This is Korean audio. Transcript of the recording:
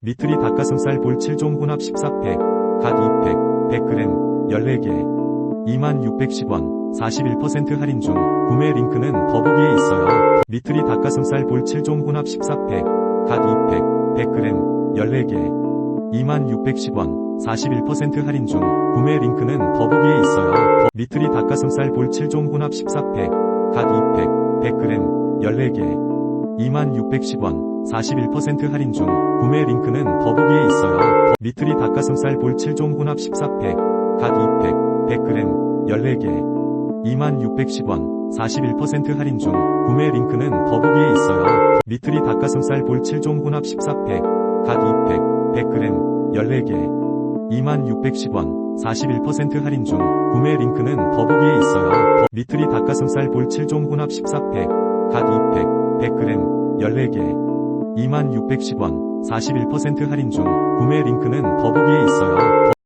미트리 닭가슴살 볼 7종 혼합 14팩, 각 2팩, 100g, 14개, 2610원, 41% 할인 중, 구매 링크는 더보기에 있어요. 미트리 닭가슴살 볼 7종 혼합 14팩, 각 2팩, 100g, 14개, 2610원, 41% 할인 중, 구매 링크는 더보기에 있어요. 더- 미트리 닭가슴살 볼 7종 혼합 14팩, 각 2팩, 100g, 14개, 2610원, 41% 할인 중, 구매 링크는 더보기에 있어요. 더- 미트리 닭가슴살 볼 7종 혼합 14팩, 각 2팩, 100g, 14개, 2610원, 41% 할인 중, 구매 링크는 더보기에 있어요. 더- 미트리 닭가슴살 볼 7종 혼합 14팩, 각 2팩, 100g, 14개, 2610원, 41% 할인 중, 구매 링크는 더보기에 있어요. 더- 미트리 닭가슴살 볼 7종 혼합 14팩, 각 2팩, 100g, 14개, 2610원, 41% 할인 중, 구매 링크는 더보기에 있어요.